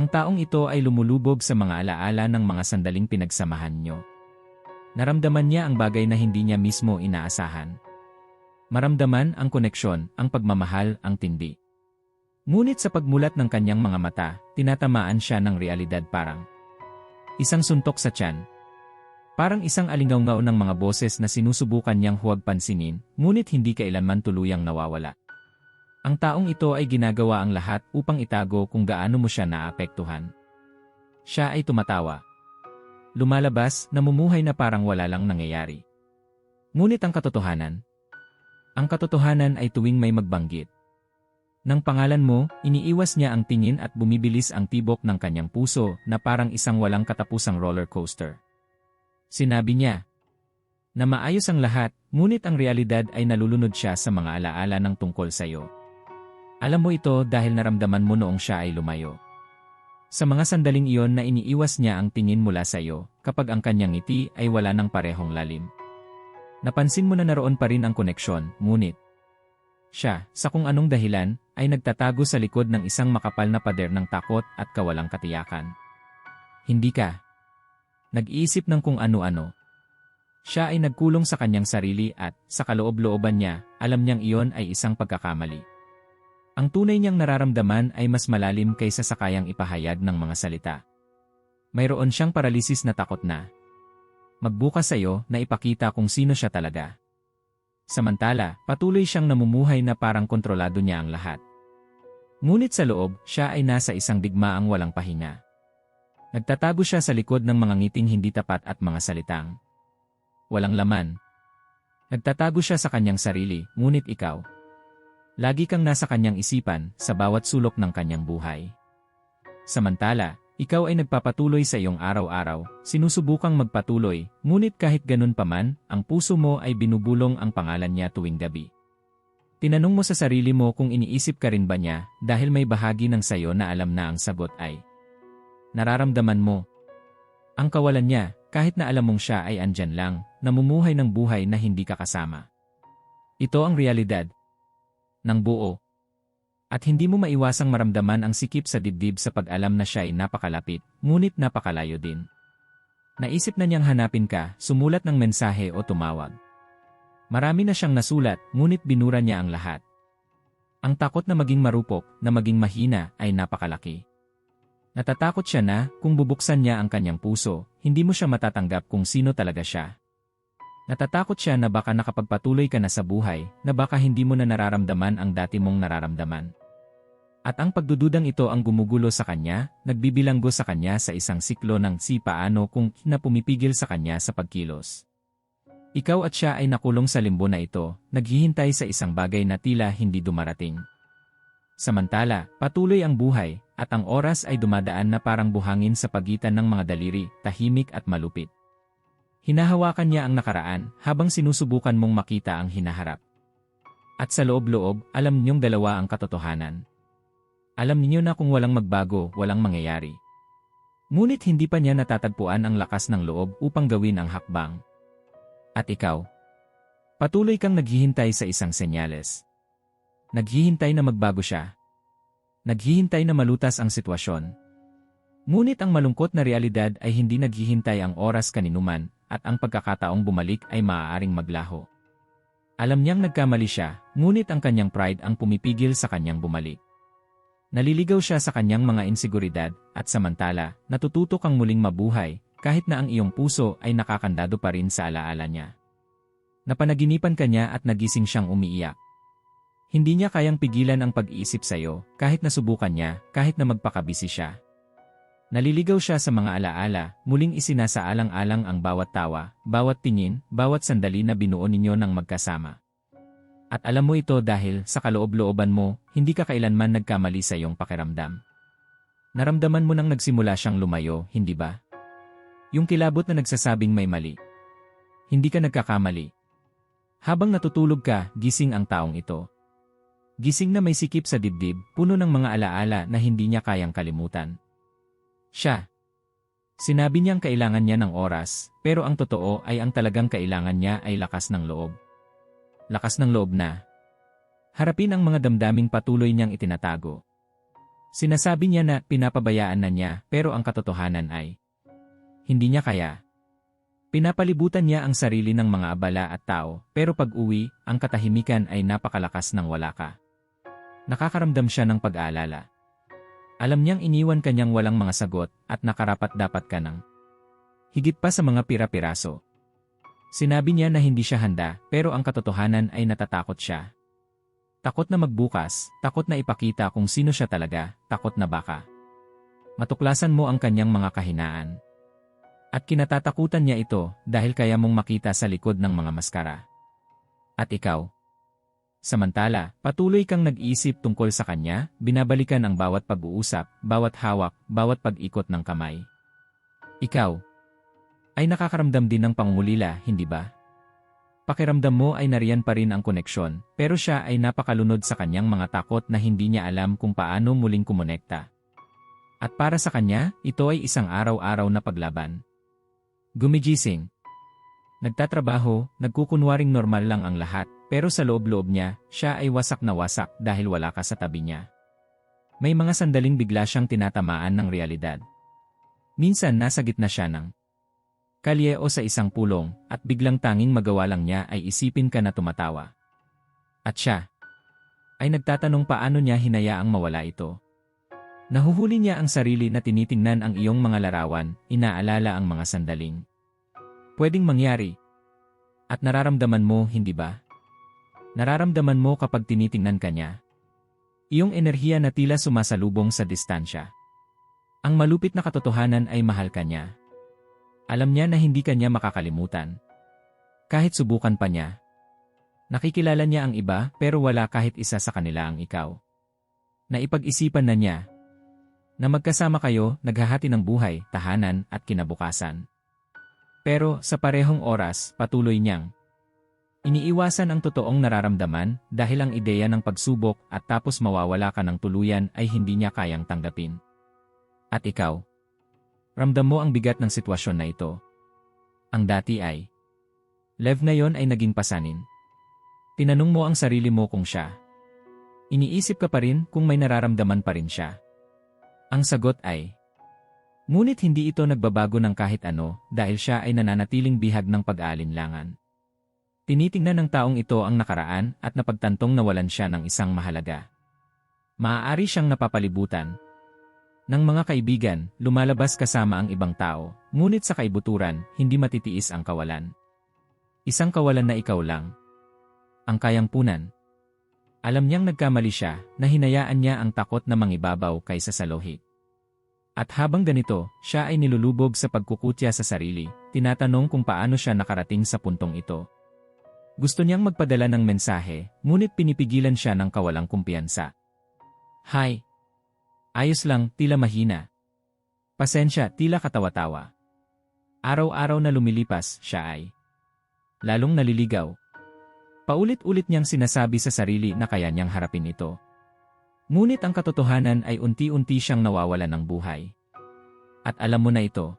Ang taong ito ay lumulubog sa mga alaala ng mga sandaling pinagsamahan nyo. Naramdaman niya ang bagay na hindi niya mismo inaasahan. Maramdaman ang koneksyon, ang pagmamahal, ang tindi. Ngunit sa pagmulat ng kanyang mga mata, tinatamaan siya ng realidad parang isang suntok sa tiyan. Parang isang alingaw ng mga boses na sinusubukan niyang huwag pansinin, ngunit hindi kailanman tuluyang nawawala. Ang taong ito ay ginagawa ang lahat upang itago kung gaano mo siya naapektuhan. Siya ay tumatawa. Lumalabas, namumuhay na parang wala lang nangyayari. Ngunit ang katotohanan? Ang katotohanan ay tuwing may magbanggit. Nang pangalan mo, iniiwas niya ang tingin at bumibilis ang tibok ng kanyang puso na parang isang walang katapusang roller coaster. Sinabi niya, na maayos ang lahat, ngunit ang realidad ay nalulunod siya sa mga alaala ng tungkol sa iyo. Alam mo ito dahil naramdaman mo noong siya ay lumayo. Sa mga sandaling iyon na iniiwas niya ang tingin mula sa iyo, kapag ang kanyang ngiti ay wala ng parehong lalim. Napansin mo na naroon pa rin ang koneksyon, ngunit siya, sa kung anong dahilan, ay nagtatago sa likod ng isang makapal na pader ng takot at kawalang katiyakan. Hindi ka. Nag-iisip ng kung ano-ano. Siya ay nagkulong sa kanyang sarili at, sa kaloob-looban niya, alam niyang iyon ay isang pagkakamali. Ang tunay niyang nararamdaman ay mas malalim kaysa sa kayang ipahayag ng mga salita. Mayroon siyang paralisis na takot na. Magbukas sa iyo na ipakita kung sino siya talaga. Samantala, patuloy siyang namumuhay na parang kontrolado niya ang lahat. Ngunit sa loob, siya ay nasa isang digmaang walang pahinga. Nagtatago siya sa likod ng mga ngiting hindi tapat at mga salitang. Walang laman. Nagtatago siya sa kanyang sarili, ngunit ikaw, Lagi kang nasa kanyang isipan sa bawat sulok ng kanyang buhay. Samantala, ikaw ay nagpapatuloy sa iyong araw-araw, sinusubukang magpatuloy, ngunit kahit ganun pa man, ang puso mo ay binubulong ang pangalan niya tuwing gabi. Tinanong mo sa sarili mo kung iniisip ka rin ba niya dahil may bahagi ng sayo na alam na ang sagot ay Nararamdaman mo. Ang kawalan niya, kahit na alam mong siya ay andyan lang, namumuhay ng buhay na hindi ka kasama. Ito ang realidad, ng buo. At hindi mo maiwasang maramdaman ang sikip sa dibdib sa pag-alam na siya ay napakalapit, ngunit napakalayo din. Naisip na niyang hanapin ka, sumulat ng mensahe o tumawag. Marami na siyang nasulat, ngunit binura niya ang lahat. Ang takot na maging marupok, na maging mahina, ay napakalaki. Natatakot siya na, kung bubuksan niya ang kanyang puso, hindi mo siya matatanggap kung sino talaga siya. Natatakot siya na baka nakapagpatuloy ka na sa buhay, na baka hindi mo na nararamdaman ang dati mong nararamdaman. At ang pagdududang ito ang gumugulo sa kanya, nagbibilanggo sa kanya sa isang siklo ng si paano kung na pumipigil sa kanya sa pagkilos. Ikaw at siya ay nakulong sa limbo na ito, naghihintay sa isang bagay na tila hindi dumarating. Samantala, patuloy ang buhay, at ang oras ay dumadaan na parang buhangin sa pagitan ng mga daliri, tahimik at malupit. Hinahawakan niya ang nakaraan habang sinusubukan mong makita ang hinaharap. At sa loob-loob, alam niyong dalawa ang katotohanan. Alam niyo na kung walang magbago, walang mangyayari. Ngunit hindi pa niya natatagpuan ang lakas ng loob upang gawin ang hakbang. At ikaw? Patuloy kang naghihintay sa isang senyales. Naghihintay na magbago siya. Naghihintay na malutas ang sitwasyon. Ngunit ang malungkot na realidad ay hindi naghihintay ang oras kaninuman at ang pagkakataong bumalik ay maaaring maglaho. Alam niyang nagkamali siya, ngunit ang kanyang pride ang pumipigil sa kanyang bumalik. Naliligaw siya sa kanyang mga inseguridad at samantala, natututo kang muling mabuhay kahit na ang iyong puso ay nakakandado pa rin sa alaala niya. Napanaginipan ka niya at nagising siyang umiiyak. Hindi niya kayang pigilan ang pag-iisip sa iyo kahit nasubukan niya, kahit na magpakabisi siya. Naliligaw siya sa mga alaala, muling isinasaalang-alang ang bawat tawa, bawat tingin, bawat sandali na binuo ninyo ng magkasama. At alam mo ito dahil sa kaloob-looban mo, hindi ka kailanman nagkamali sa iyong pakiramdam. Naramdaman mo nang nagsimula siyang lumayo, hindi ba? Yung kilabot na nagsasabing may mali. Hindi ka nagkakamali. Habang natutulog ka, gising ang taong ito. Gising na may sikip sa dibdib, puno ng mga alaala na hindi niya kayang kalimutan. Siya. Sinabi niyang kailangan niya ng oras, pero ang totoo ay ang talagang kailangan niya ay lakas ng loob. Lakas ng loob na. Harapin ang mga damdaming patuloy niyang itinatago. Sinasabi niya na pinapabayaan na niya pero ang katotohanan ay hindi niya kaya. Pinapalibutan niya ang sarili ng mga abala at tao pero pag uwi, ang katahimikan ay napakalakas ng wala ka. Nakakaramdam siya ng pag-aalala. Alam niyang iniwan kanyang walang mga sagot at nakarapat dapat ka ng higit pa sa mga pira-piraso. Sinabi niya na hindi siya handa pero ang katotohanan ay natatakot siya. Takot na magbukas, takot na ipakita kung sino siya talaga, takot na baka. Matuklasan mo ang kanyang mga kahinaan. At kinatatakutan niya ito dahil kaya mong makita sa likod ng mga maskara. At ikaw? Samantala, patuloy kang nag-isip tungkol sa kanya, binabalikan ang bawat pag-uusap, bawat hawak, bawat pag-ikot ng kamay. Ikaw, ay nakakaramdam din ng pangungulila, hindi ba? Pakiramdam mo ay nariyan pa rin ang koneksyon, pero siya ay napakalunod sa kanyang mga takot na hindi niya alam kung paano muling kumonekta. At para sa kanya, ito ay isang araw-araw na paglaban. Gumigising. Nagtatrabaho, nagkukunwaring normal lang ang lahat, pero sa loob-loob niya, siya ay wasak na wasak dahil wala ka sa tabi niya. May mga sandaling bigla siyang tinatamaan ng realidad. Minsan nasa gitna siya ng kalye o sa isang pulong, at biglang tanging magawa lang niya ay isipin ka na tumatawa. At siya, ay nagtatanong paano niya hinayaang mawala ito. Nahuhuli niya ang sarili na tinitingnan ang iyong mga larawan, inaalala ang mga sandaling. Pwedeng mangyari. At nararamdaman mo, hindi ba? Nararamdaman mo kapag tinitingnan ka niya. Iyong enerhiya na tila sumasalubong sa distansya. Ang malupit na katotohanan ay mahal ka niya. Alam niya na hindi kanya makakalimutan. Kahit subukan pa niya. Nakikilala niya ang iba pero wala kahit isa sa kanila ang ikaw. Naipag-isipan na niya na magkasama kayo, naghahati ng buhay, tahanan at kinabukasan. Pero sa parehong oras, patuloy niyang iniiwasan ang totoong nararamdaman dahil ang ideya ng pagsubok at tapos mawawala ka ng tuluyan ay hindi niya kayang tanggapin. At ikaw, Ramdam mo ang bigat ng sitwasyon na ito. Ang dati ay. Lev na yon ay naging pasanin. Tinanong mo ang sarili mo kung siya. Iniisip ka pa rin kung may nararamdaman pa rin siya. Ang sagot ay. Ngunit hindi ito nagbabago ng kahit ano dahil siya ay nananatiling bihag ng pag-aalinlangan. Tinitingnan ng taong ito ang nakaraan at napagtantong nawalan siya ng isang mahalaga. Maaari siyang napapalibutan, ng mga kaibigan, lumalabas kasama ang ibang tao, ngunit sa kaibuturan, hindi matitiis ang kawalan. Isang kawalan na ikaw lang. Ang kayang punan. Alam niyang nagkamali siya na hinayaan niya ang takot na mangibabaw kaysa sa lohit. At habang ganito, siya ay nilulubog sa pagkukutya sa sarili, tinatanong kung paano siya nakarating sa puntong ito. Gusto niyang magpadala ng mensahe, ngunit pinipigilan siya ng kawalang kumpiyansa. Hi, Ayos lang, tila mahina. Pasensya, tila katawa-tawa. Araw-araw na lumilipas, siya ay lalong naliligaw. Paulit-ulit niyang sinasabi sa sarili na kaya niyang harapin ito. Ngunit ang katotohanan ay unti-unti siyang nawawala ng buhay. At alam mo na ito.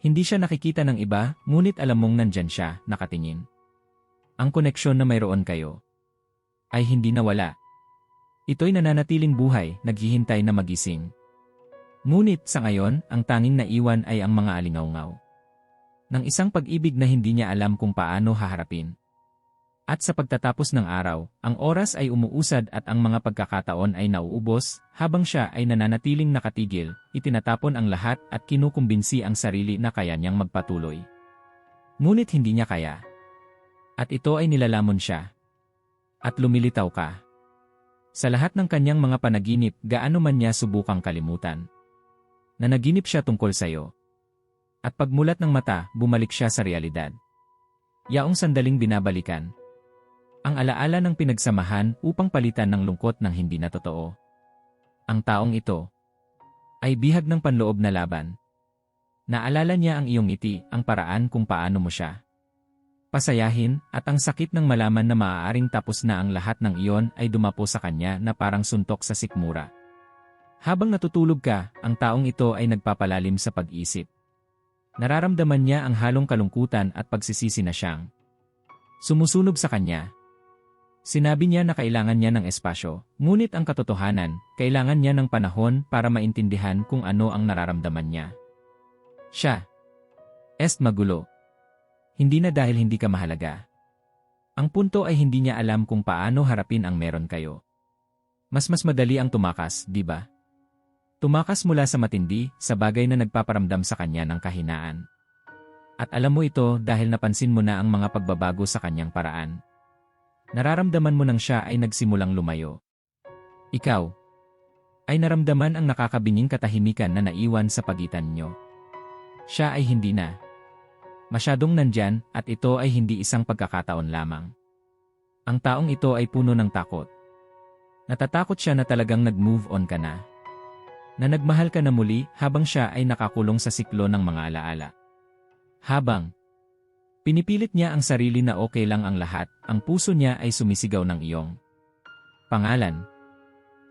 Hindi siya nakikita ng iba, ngunit alam mong nandyan siya, nakatingin. Ang koneksyon na mayroon kayo ay hindi nawala, Ito'y nananatiling buhay, naghihintay na magising. Ngunit sa ngayon, ang tanging naiwan ay ang mga alingawngaw. Ng isang pag-ibig na hindi niya alam kung paano haharapin. At sa pagtatapos ng araw, ang oras ay umuusad at ang mga pagkakataon ay nauubos, habang siya ay nananatiling nakatigil, itinatapon ang lahat at kinukumbinsi ang sarili na kaya niyang magpatuloy. Ngunit hindi niya kaya. At ito ay nilalamon siya. At lumilitaw ka. Sa lahat ng kanyang mga panaginip, gaano man niya subukang kalimutan. Nanaginip siya tungkol sa iyo. At pagmulat ng mata, bumalik siya sa realidad. Yaong sandaling binabalikan. Ang alaala ng pinagsamahan upang palitan ng lungkot ng hindi na totoo. Ang taong ito ay bihag ng panloob na laban. Naalala niya ang iyong iti, ang paraan kung paano mo siya pasayahin, at ang sakit ng malaman na maaaring tapos na ang lahat ng iyon ay dumapo sa kanya na parang suntok sa sikmura. Habang natutulog ka, ang taong ito ay nagpapalalim sa pag-isip. Nararamdaman niya ang halong kalungkutan at pagsisisi na siyang sumusunog sa kanya. Sinabi niya na kailangan niya ng espasyo, ngunit ang katotohanan, kailangan niya ng panahon para maintindihan kung ano ang nararamdaman niya. Siya. Est magulo. Hindi na dahil hindi ka mahalaga. Ang punto ay hindi niya alam kung paano harapin ang meron kayo. Mas mas madali ang tumakas, di ba? Tumakas mula sa matindi, sa bagay na nagpaparamdam sa kanya ng kahinaan. At alam mo ito dahil napansin mo na ang mga pagbabago sa kanyang paraan. Nararamdaman mo nang siya ay nagsimulang lumayo. Ikaw ay naramdaman ang nakakabinging katahimikan na naiwan sa pagitan nyo. Siya ay hindi na. Masyadong nandyan at ito ay hindi isang pagkakataon lamang. Ang taong ito ay puno ng takot. Natatakot siya na talagang nag-move on ka na. Na nagmahal ka na muli habang siya ay nakakulong sa siklo ng mga alaala. Habang Pinipilit niya ang sarili na okay lang ang lahat, ang puso niya ay sumisigaw ng iyong pangalan.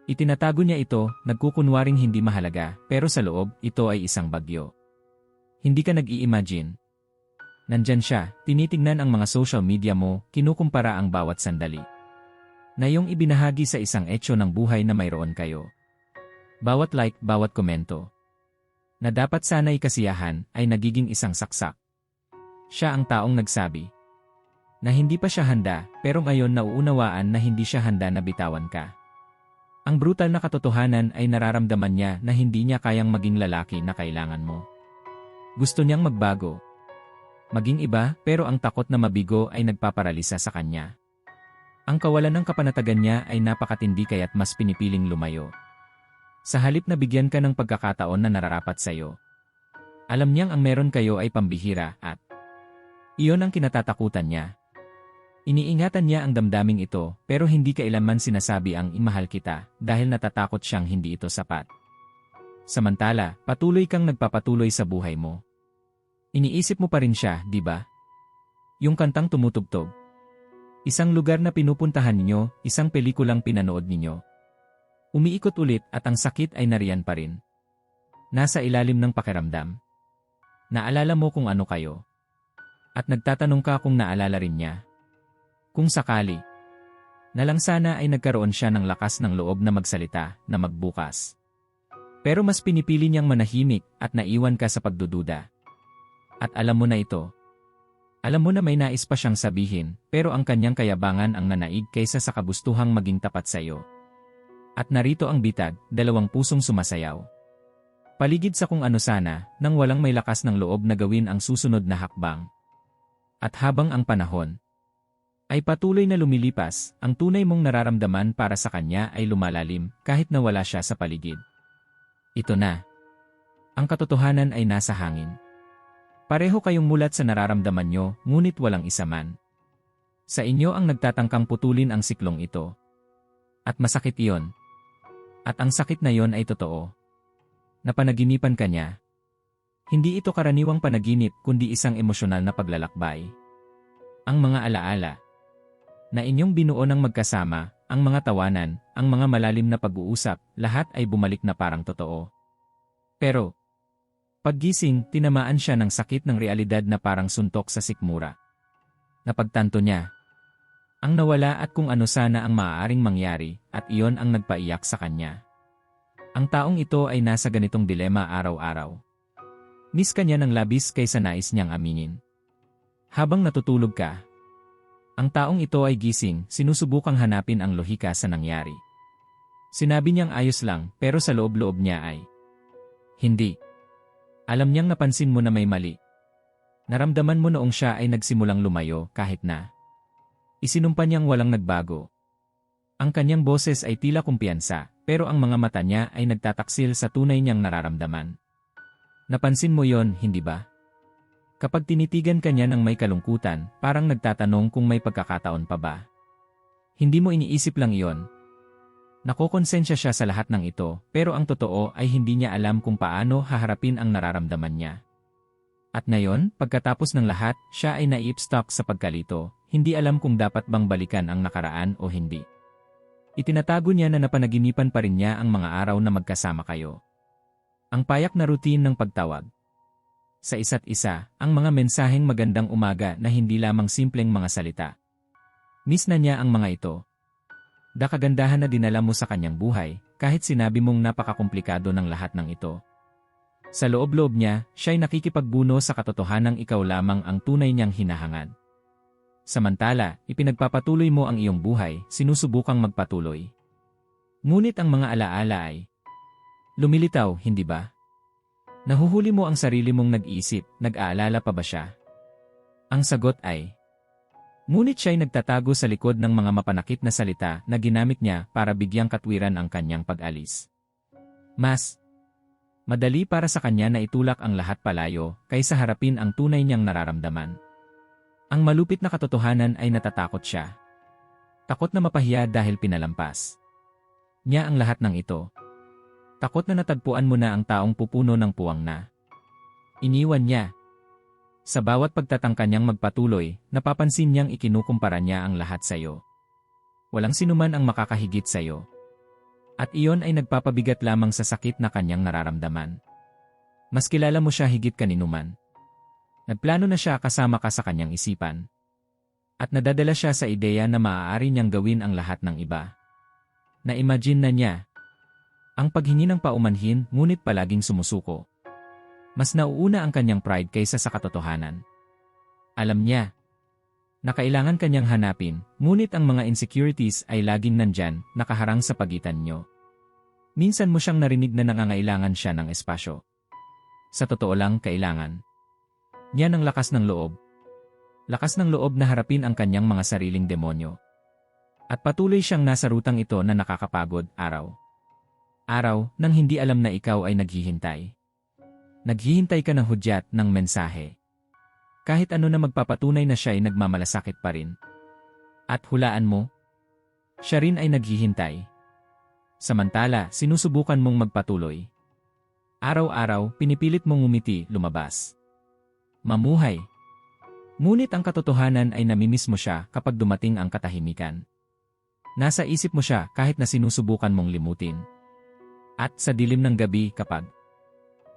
Itinatago niya ito, nagkukunwaring hindi mahalaga, pero sa loob, ito ay isang bagyo. Hindi ka nag-i-imagine. Nandyan siya, tinitignan ang mga social media mo, kinukumpara ang bawat sandali. Na iyong ibinahagi sa isang etyo ng buhay na mayroon kayo. Bawat like, bawat komento. Na dapat sana'y kasiyahan, ay nagiging isang saksak. Siya ang taong nagsabi na hindi pa siya handa pero ngayon nauunawaan na hindi siya handa na bitawan ka. Ang brutal na katotohanan ay nararamdaman niya na hindi niya kayang maging lalaki na kailangan mo. Gusto niyang magbago. Maging iba pero ang takot na mabigo ay nagpaparalisa sa kanya. Ang kawalan ng kapanatagan niya ay napakatindi kaya't mas pinipiling lumayo. Sa halip na bigyan ka ng pagkakataon na nararapat sa iyo. Alam niyang ang meron kayo ay pambihira at iyon ang kinatatakutan niya. Iniingatan niya ang damdaming ito pero hindi kailanman sinasabi ang imahal kita dahil natatakot siyang hindi ito sapat. Samantala, patuloy kang nagpapatuloy sa buhay mo. Iniisip mo pa rin siya, di ba? Yung kantang tumutugtog. Isang lugar na pinupuntahan ninyo, isang pelikulang pinanood ninyo. Umiikot ulit at ang sakit ay nariyan pa rin. Nasa ilalim ng pakiramdam. Naalala mo kung ano kayo. At nagtatanong ka kung naalala rin niya. Kung sakali. Nalang sana ay nagkaroon siya ng lakas ng loob na magsalita, na magbukas. Pero mas pinipili niyang manahimik at naiwan ka sa pagdududa. At alam mo na ito. Alam mo na may nais pa siyang sabihin, pero ang kanyang kayabangan ang nanaig kaysa sa kabustuhang maging tapat sa iyo. At narito ang bitag, dalawang pusong sumasayaw. Paligid sa kung ano sana, nang walang may lakas ng loob na gawin ang susunod na hakbang. At habang ang panahon ay patuloy na lumilipas, ang tunay mong nararamdaman para sa kanya ay lumalalim kahit na wala siya sa paligid. Ito na. Ang katotohanan ay nasa hangin. Pareho kayong mulat sa nararamdaman nyo, ngunit walang isa man. Sa inyo ang nagtatangkang putulin ang siklong ito. At masakit iyon. At ang sakit na yon ay totoo. Napanaginipan ka niya, hindi ito karaniwang panaginip kundi isang emosyonal na paglalakbay. Ang mga alaala na inyong binuo ng magkasama, ang mga tawanan, ang mga malalim na pag-uusap, lahat ay bumalik na parang totoo. Pero, paggising, tinamaan siya ng sakit ng realidad na parang suntok sa sikmura. Napagtanto niya, ang nawala at kung ano sana ang maaaring mangyari, at iyon ang nagpaiyak sa kanya. Ang taong ito ay nasa ganitong dilema araw-araw. Miss ka niya ng labis kaysa nais niyang aminin. Habang natutulog ka, ang taong ito ay gising, sinusubukang hanapin ang lohika sa nangyari. Sinabi niyang ayos lang, pero sa loob-loob niya ay, Hindi. Alam niyang napansin mo na may mali. Naramdaman mo noong siya ay nagsimulang lumayo kahit na. Isinumpa niyang walang nagbago. Ang kanyang boses ay tila kumpiyansa, pero ang mga mata niya ay nagtataksil sa tunay niyang nararamdaman. Napansin mo yon, hindi ba? Kapag tinitigan ka niya ng may kalungkutan, parang nagtatanong kung may pagkakataon pa ba. Hindi mo iniisip lang iyon. Nakokonsensya siya sa lahat ng ito, pero ang totoo ay hindi niya alam kung paano haharapin ang nararamdaman niya. At ngayon, pagkatapos ng lahat, siya ay naipstock sa pagkalito, hindi alam kung dapat bang balikan ang nakaraan o hindi. Itinatago niya na napanaginipan pa rin niya ang mga araw na magkasama kayo. Ang payak na routine ng pagtawag. Sa isa't isa, ang mga mensaheng magandang umaga na hindi lamang simpleng mga salita. Miss na niya ang mga ito. Da kagandahan na dinala mo sa kanyang buhay, kahit sinabi mong napakakomplikado ng lahat ng ito. Sa loob-loob niya, siya'y nakikipagbuno sa katotohanang ikaw lamang ang tunay niyang hinahangad. Samantala, ipinagpapatuloy mo ang iyong buhay, sinusubukang magpatuloy. Ngunit ang mga alaala ay lumilitaw, hindi ba? Nahuhuli mo ang sarili mong nag-iisip, nag-aalala pa ba siya? Ang sagot ay Ngunit siya'y nagtatago sa likod ng mga mapanakit na salita na ginamit niya para bigyang katwiran ang kanyang pag-alis. Mas madali para sa kanya na itulak ang lahat palayo kaysa harapin ang tunay niyang nararamdaman. Ang malupit na katotohanan ay natatakot siya. Takot na mapahiya dahil pinalampas. Niya ang lahat ng ito. Takot na natagpuan mo na ang taong pupuno ng puwang na. Iniwan niya, sa bawat pagtatangka niyang magpatuloy, napapansin niyang ikinukumpara niya ang lahat sa iyo. Walang sinuman ang makakahigit sa iyo. At iyon ay nagpapabigat lamang sa sakit na kanyang nararamdaman. Mas kilala mo siya higit kaninuman. Nagplano na siya kasama ka sa kanyang isipan. At nadadala siya sa ideya na maaari niyang gawin ang lahat ng iba. Na-imagine na niya. Ang paghingi ng paumanhin ngunit palaging sumusuko. Mas nauuna ang kanyang pride kaysa sa katotohanan. Alam niya na kailangan kanyang hanapin, ngunit ang mga insecurities ay laging nandyan, nakaharang sa pagitan nyo. Minsan mo siyang narinig na nangangailangan siya ng espasyo. Sa totoo lang, kailangan. Niya ng lakas ng loob. Lakas ng loob na harapin ang kanyang mga sariling demonyo. At patuloy siyang nasa rutang ito na nakakapagod, araw. Araw, nang hindi alam na ikaw ay naghihintay. Naghihintay ka ng hudyat ng mensahe. Kahit ano na magpapatunay na siya ay nagmamalasakit pa rin. At hulaan mo, siya rin ay naghihintay. Samantala, sinusubukan mong magpatuloy. Araw-araw, pinipilit mong umiti, lumabas. Mamuhay. Ngunit ang katotohanan ay namimiss mo siya kapag dumating ang katahimikan. Nasa isip mo siya kahit na sinusubukan mong limutin. At sa dilim ng gabi kapag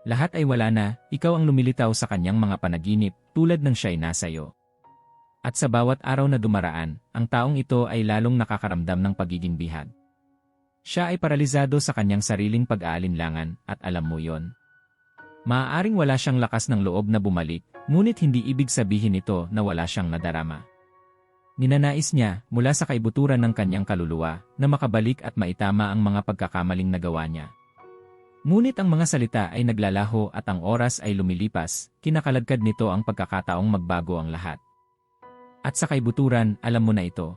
lahat ay wala na, ikaw ang lumilitaw sa kanyang mga panaginip tulad ng siya'y nasa iyo. At sa bawat araw na dumaraan, ang taong ito ay lalong nakakaramdam ng pagiging bihag. Siya ay paralizado sa kanyang sariling pag-aalinlangan at alam mo yon. Maaaring wala siyang lakas ng loob na bumalik, ngunit hindi ibig sabihin ito na wala siyang nadarama. Ninanais niya mula sa kaibuturan ng kanyang kaluluwa na makabalik at maitama ang mga pagkakamaling nagawa niya. Ngunit ang mga salita ay naglalaho at ang oras ay lumilipas, kinakaladkad nito ang pagkakataong magbago ang lahat. At sa kaibuturan, alam mo na ito,